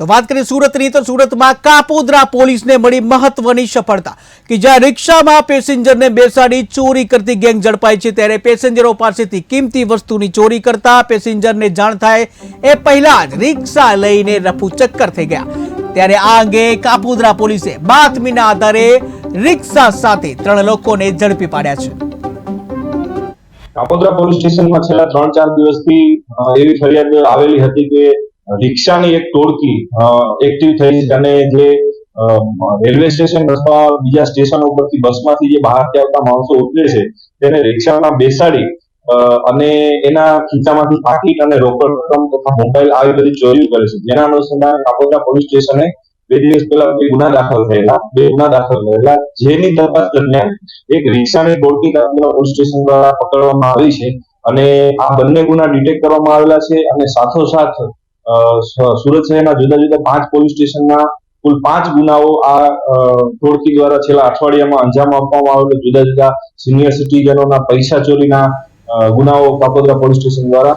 તો વાત કરીએ સુરતની, તો સુરતમાં કાપોદ્રા પોલીસને મળી મહત્વની સફળતા કે જ્યાં રિક્ષામાં પેસેન્જરને બેસાડી ચોરી કરતી ગેંગ ઝડપાઈ છે. ત્યારે પેસેન્જરો પાસેથી કિંમતી વસ્તુની ચોરી કરતા પેસેન્જરને જાણ થાય એ પહેલા જ રિક્ષા લઈને રફુ ચક્કર થઈ ગયા. ત્યારે આ અંગે કાપોદ્રા પોલીસે બાતમીના આધારે રિક્ષા સાથે ત્રણ લોકોને ઝડપી પાડ્યા છે. કાપોદ્રા પોલીસ સ્ટેશનમાં છેલ્લા ત્રણ ચાર દિવસથી એવી ફરિયાદ આવેલી હતી કે રિક્ષાની એક ટોળકી એક્ટિવ થઈ અને જે રેલવે સ્ટેશન અથવા બીજા સ્ટેશન ઉપરથી બસમાંથી જે બહારથી આવતા માણસો ઉતરે છે, તેને રિક્ષામાં બેસાડી અને એના ખીચામાંથી પાકીટ અને રોકડ રકમ તથા મોબાઈલ આવી બધી ચોરી કરે છે. જેના અનુસંધાને કાપોદ્રા પોલીસ સ્ટેશને બે દિવસ પહેલા બે ગુના દાખલ થયેલા, બે ગુના દાખલ થયેલા, જેની તપાસ દરમિયાન એક રિક્ષાની ટોળકી કાપોદ્રા પોલીસ સ્ટેશન દ્વારા પકડવામાં આવી છે અને આ બંને ગુના ડિટેક્ટ કરવામાં આવેલા છે અને સાથોસાથ સુરત શહેરના જુદા જુદા પાંચ પોલીસ સ્ટેશનના કુલ પાંચ ગુનાઓ આ ટોળકી દ્વારા છેલ્લા અઠવાડિયામાં અંજામ આપવામાં આવેલો જુદા જુદા સિનિયર સિટીઝનોના પૈસા ચોરીના ગુનાઓ કાપોદ્રા પોલીસ સ્ટેશન દ્વારા